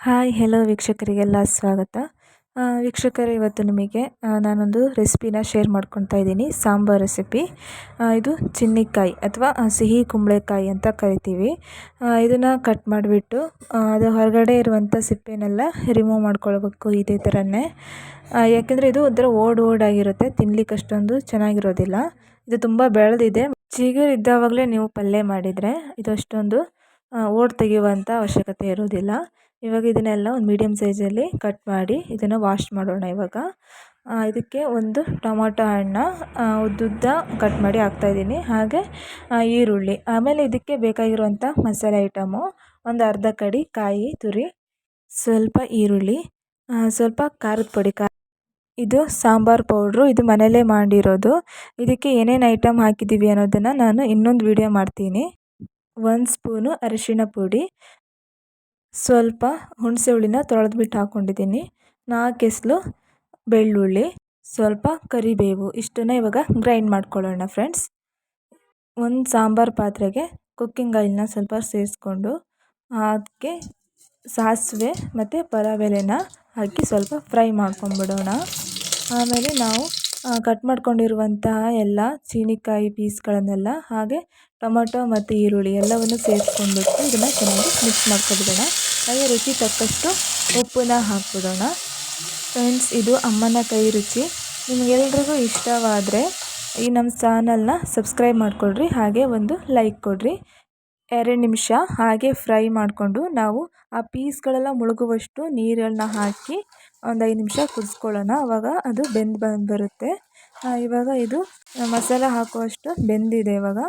Hi hello ವೀಕ್ಷಕರಿಗೆಲ್ಲ ಸ್ವಾಗತ. ವೀಕ್ಷಕರೇ, ಇವತ್ತು ನಿಮಗೆ ನಾನೊಂದು ರೆಸಿಪಿನ ಶೇರ್ ಮಾಡ್ಕೊತಾ ಇದ್ದೀನಿ. ಸಾಂಬಾರ್ ರೆಸಿಪಿ ಇದು ಚಿನ್ನಿಕಾಯಿ ಅಥವಾ ಸಿಹಿ ಕುಂಬಳೆಕಾಯಿ ಅಂತ ಕರಿತೀವಿ. ಇದನ್ನು ಕಟ್ ಮಾಡಿಬಿಟ್ಟು ಅದು ಹೊರಗಡೆ ಇರುವಂಥ ಸಿಪ್ಪೆನೆಲ್ಲ ರಿಮೂವ್ ಮಾಡ್ಕೊಳ್ಬೇಕು ಇದೇ ಥರನೇ ಯಾಕೆಂದರೆ ಇದು ಒಂಥರ ಓಡ್ ಓಡಾಗಿರುತ್ತೆ ತಿನ್ಲಿಕ್ಕೆ ಅಷ್ಟೊಂದು ಚೆನ್ನಾಗಿರೋದಿಲ್ಲ. ಇದು ತುಂಬ ಬೆಳೆದಿದೆ. ಚಿಗುರು ಇದ್ದಾವಾಗಲೇ ನೀವು ಪಲ್ಯ ಮಾಡಿದರೆ ಇದು ಅಷ್ಟೊಂದು ಓಡ್ ತೆಗೆಯುವಂಥ ಅವಶ್ಯಕತೆ ಇರೋದಿಲ್ಲ ಇವಾಗ ಇದನ್ನೆಲ್ಲ ಒಂದು ಮೀಡಿಯಮ್ ಸೈಜಲ್ಲಿ ಕಟ್ ಮಾಡಿ ಇದನ್ನು ವಾಶ್ ಮಾಡೋಣ ಇವಾಗ. ಇದಕ್ಕೆ ಒಂದು ಟೊಮಾಟೊ ಹಣ್ಣು ಉದ್ದುದ್ದ ಕಟ್ ಮಾಡಿ ಹಾಕ್ತಾಯಿದ್ದೀನಿ ಹಾಗೆ ಈರುಳ್ಳಿ. ಆಮೇಲೆ ಇದಕ್ಕೆ ಬೇಕಾಗಿರುವಂಥ ಮಸಾಲೆ ಐಟಮು ಒಂದು ಅರ್ಧ ಕಡಿ ಕಾಯಿ, ತುರಿ, ಸ್ವಲ್ಪ ಈರುಳ್ಳಿ ಸ್ವಲ್ಪ ಖಾರದ ಪುಡಿ ಖಾ ಇದು ಸಾಂಬಾರು ಪೌಡ್ರು, ಇದು ಮನೆಯಲ್ಲೇ ಮಾಡಿರೋದು. ಇದಕ್ಕೆ ಏನೇನು ಐಟಮ್ ಹಾಕಿದ್ದೀವಿ ಅನ್ನೋದನ್ನು ನಾನು ಇನ್ನೊಂದು ವಿಡಿಯೋ ಮಾಡ್ತೀನಿ. ಒಂದು ಸ್ಪೂನು ಅರಿಶಿಣ ಪುಡಿ, ಸ್ವಲ್ಪ ಹುಣಸೆ ಹುಳಿನ ತೊಳೆದ್ಬಿಟ್ಟು ಹಾಕ್ಕೊಂಡಿದ್ದೀನಿ ನಾಲ್ಕು ಎಸಳು ಬೆಳ್ಳುಳ್ಳಿ, ಸ್ವಲ್ಪ ಕರಿಬೇವು, ಇಷ್ಟನ್ನು ಇವಾಗ ಗ್ರೈಂಡ್ ಮಾಡ್ಕೊಳ್ಳೋಣ ಫ್ರೆಂಡ್ಸ್ ಒಂದು ಸಾಂಬಾರು ಪಾತ್ರೆಗೆ ಕುಕ್ಕಿಂಗ್ ಆಯಿಲ್ನ ಸ್ವಲ್ಪ ಸೇರಿಸ್ಕೊಂಡು ಅದಕ್ಕೆ ಸಾಸಿವೆ ಮತ್ತು ಪರವೆಲೆನ ಹಾಕಿ ಸ್ವಲ್ಪ ಫ್ರೈ ಮಾಡ್ಕೊಂಬಿಡೋಣ. ಆಮೇಲೆ ನಾವು ಕಟ್ ಮಾಡ್ಕೊಂಡಿರುವಂತಹ ಎಲ್ಲ ಚೀನಿಕಾಯಿ ಪೀಸ್ಗಳನ್ನೆಲ್ಲ ಹಾಗೆ ಟೊಮೊಟೊ ಮತ್ತು ಈರುಳ್ಳಿ ಎಲ್ಲವನ್ನು ಸೇರಿಸ್ಕೊಂಡ್ಬಿಟ್ಟು ಇದನ್ನು ಚೆನ್ನಾಗಿ ಮಿಕ್ಸ್ ಮಾಡ್ಕೊಬಿಡೋಣ. ಹಾಗೆ ರುಚಿ ತಕ್ಕಷ್ಟು ಉಪ್ಪನ್ನ ಹಾಕ್ಬಿಡೋಣ. ಫ್ರೆಂಡ್ಸ್ ಇದು ಅಮ್ಮನ ಕೈ ರುಚಿ. ನಿಮಗೆಲ್ರಿಗೂ ಇಷ್ಟವಾದರೆ ಈ ನಮ್ಮ ಚಾನಲ್ನ ಸಬ್ಸ್ಕ್ರೈಬ್ ಮಾಡಿಕೊಡ್ರಿ ಹಾಗೆ ಒಂದು ಲೈಕ್ ಕೊಡಿರಿ. ಎರಡು ನಿಮಿಷ ಹಾಗೆ ಫ್ರೈ ಮಾಡಿಕೊಂಡು ನಾವು ಆ ಪೀಸ್ಗಳೆಲ್ಲ ಮುಳುಗುವಷ್ಟು ನೀರನ್ನು ಹಾಕಿ ಒಂದು ಐದು ನಿಮಿಷ ಕುದಿಸ್ಕೊಳ್ಳೋಣ. ಆವಾಗ ಅದು ಬೆಂದು ಬಂದು ಬರುತ್ತೆ. ಇವಾಗ ಇದು ಮಸಾಲೆ ಹಾಕುವಷ್ಟು ಬೆಂದಿದೆ ಇವಾಗ.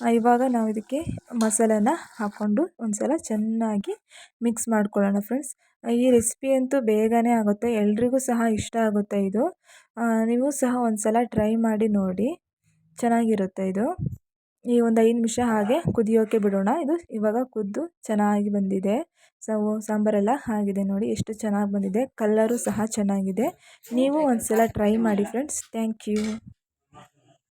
ಇವಾಗ ನಾವು ಇದಕ್ಕೆ ಮಸಾಲೆನ ಹಾಕ್ಕೊಂಡು ಒಂದು ಸಲ ಚೆನ್ನಾಗಿ ಮಿಕ್ಸ್ ಮಾಡ್ಕೊಳ್ಳೋಣ ಫ್ರೆಂಡ್ಸ್. ಈ ರೆಸಿಪಿ ಅಂತೂ ಬೇಗನೆ ಆಗುತ್ತೆ. ಎಲ್ರಿಗೂ ಸಹ ಇಷ್ಟ ಆಗುತ್ತೆ ಇದು. ನೀವು ಸಹ ಒಂದು ಸಲ ಟ್ರೈ ಮಾಡಿ ನೋಡಿ. ಚೆನ್ನಾಗಿರುತ್ತೆ ಇದು. ಈ ಒಂದು ಐದು ನಿಮಿಷ ಹಾಗೆ ಕುದಿಯೋಕೆ ಬಿಡೋಣ. ಇದು ಇವಾಗ ಕುದ್ದು ಚೆನ್ನಾಗಿ ಬಂದಿದೆ. ಸೊ ಸಾಂಬಾರೆಲ್ಲ ಆಗಿದೆ ನೋಡಿ ಎಷ್ಟು ಚೆನ್ನಾಗಿ ಬಂದಿದೆ. ಕಲ್ಲರು ಸಹ ಚೆನ್ನಾಗಿದೆ. ನೀವು ಒಂದು ಸಲ ಟ್ರೈ ಮಾಡಿ ಫ್ರೆಂಡ್ಸ್ ಥ್ಯಾಂಕ್ ಯು